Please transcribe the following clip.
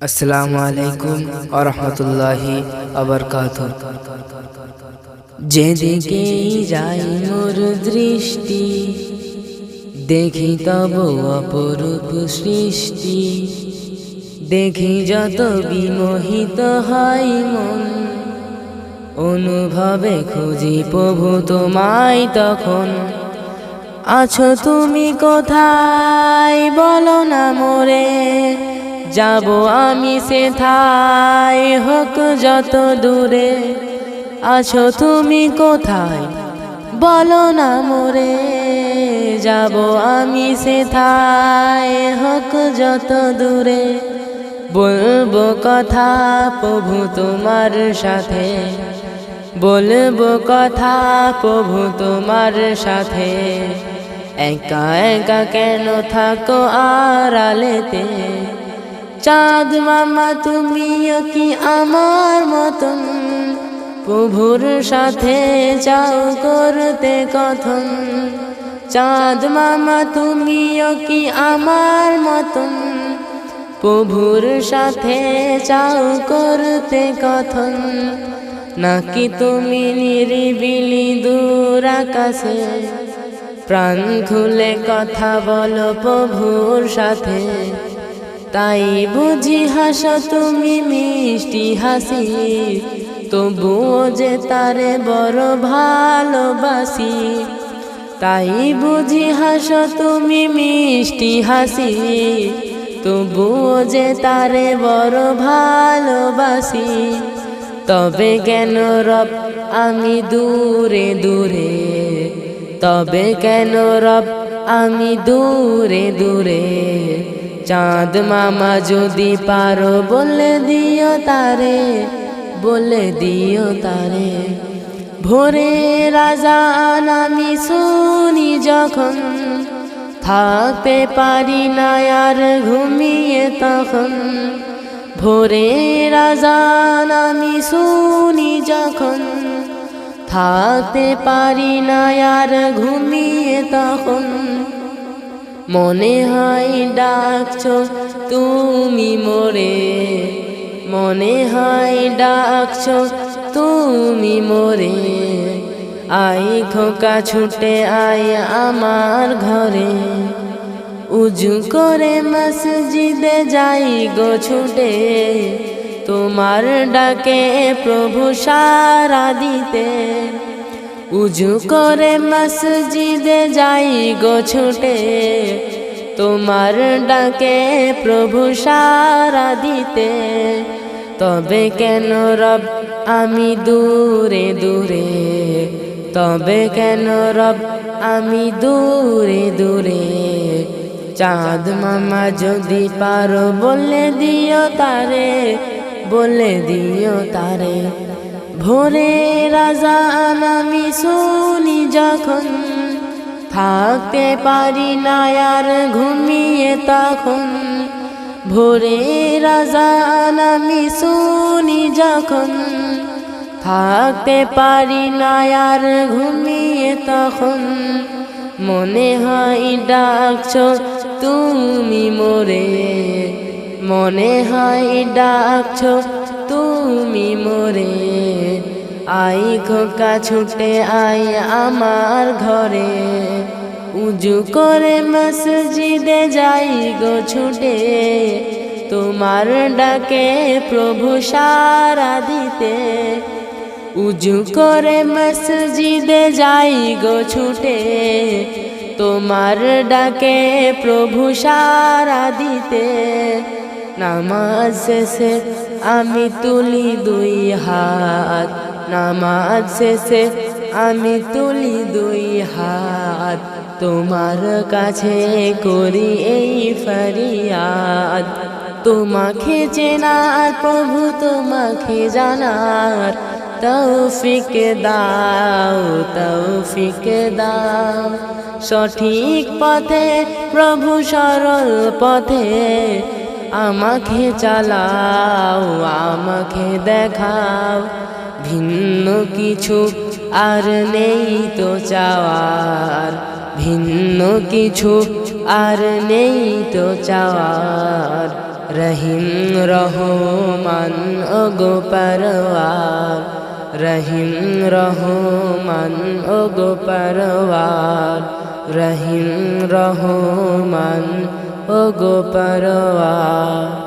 আসসালামু আলাইকুম আরহামতুল্লাহি আবরকাত যেদিকে যাই মোর দৃষ্টি, দেখি তব অপরূপ সৃষ্টি। দেখি যত বিমোহিত হয় মন, অনুভবে খুঁজি প্রভু তোমায় তখন। আছো তুমি কোথায় বলো না মোরে। যাব আমি সেথায়। হোক যত দূরে আছো তুমি কোথায়, বলো না মোরে। যাব আমি সেথায়। হোক যত দূরে বলব কথা প্রভু তোমার সাথে। বলব কথা প্রভু তোমার সাথে। একা একা কেন থাকো আর আড়ালেতে? চাঁদ মামা, তুমিও কি আমার মতন? প্রভুর সাথে যাও করতে কথন। চাঁদ মামা, তুমিও কি আমার মতন? প্রভুর সাথে চাও করতে কথন। নাকি তুমি নিরিবিলি দূর আকাশে? প্রাণ খুলে কথা বলো প্রভুর সাথে। তাই বুঝি হাসো তুমি মিষ্টি হাসি। তবুও যে তারে বড় ভালোবাসি। তাই বুঝি হাসো তুমি মিষ্টি হাসি। তবুও যে তারে বড় ভালোবাসি। তবে কেন রব, আমি দূরে দূরে। তবে কেন রব, আমি দূরে দূরে। চাঁদ মামা যদি পারো বলে দিও তারে, বলে দিও তারে। ভোরে রাজান আমি শুনি যখন, থাকতে পারি না আর ঘুমিয়ে তখন। ভোরে রাজান আমি শুনি যখন, থাকতে পারি না আর ঘুমিয়ে তখন। মনে হয় ডাকছ তুমি মোরে। মনে হয় ডাকছ তুমি মোরে। আই খোকা ছুটে আয় আমার ঘরে। উজু করে মসজিদে যাই গো ছুটে। তোমার ডাকে প্রভু সারা দিতে। উজু করে মসজিদে যাই গো ছুটে। তোমার ডাকে প্রভু সারা দিতে। তবে কেন রব, আমি দূরে দূরে। তবে কেন রব, আমি দূরে দূরে। চাঁদ মামা যদি পারো বলে দিও তারে। বলে দিও তারে। ভোরে রাজা আমি শুনি যখন, থাকতে পারি না আর ঘুমিয়ে তখন। ভোরে রাজা আমি শুনি যখন, থাকতে পারি না আর ঘুমিয়ে তখন। মনে হয় ডাকছ তুমি মোরে। মনে হয় ডাকছ, তুমি মোরে। আই খোকা ছুটে আই আমার ঘরে। উজু করে মসজিদে যাই গো ছুটে। তোমার ডাকে প্রভু সারা দিতে। উজু করে মসজিদে যাই গো ছুটে। তোমার ডাকে প্রভু সারা দিতে। নামাজ শেষে আমি তুলি দুই হাত। নামাজ শেষে আমি তুলি দুই হাত। তোমার কাছে করি এই ফরিয়াদ। তোমাকে চেনার, প্রভু তোমাকে জানার। তৌফিক দাও তৌফিক দাও। সঠিক পথে, প্রভু সরল পথে। আমাকে চালাও, আমাকে দেখাও। ভিন্ন কিছু আর নেই তো চাওয়ার। ভিন্ন কিছু আর নেই তো চাওয়ার। রহিম রহমান, ওগো পরওয়ার। রহিম রহমান, ওগো পরওয়ার। রহিম রহমান ওগো পরওয়ার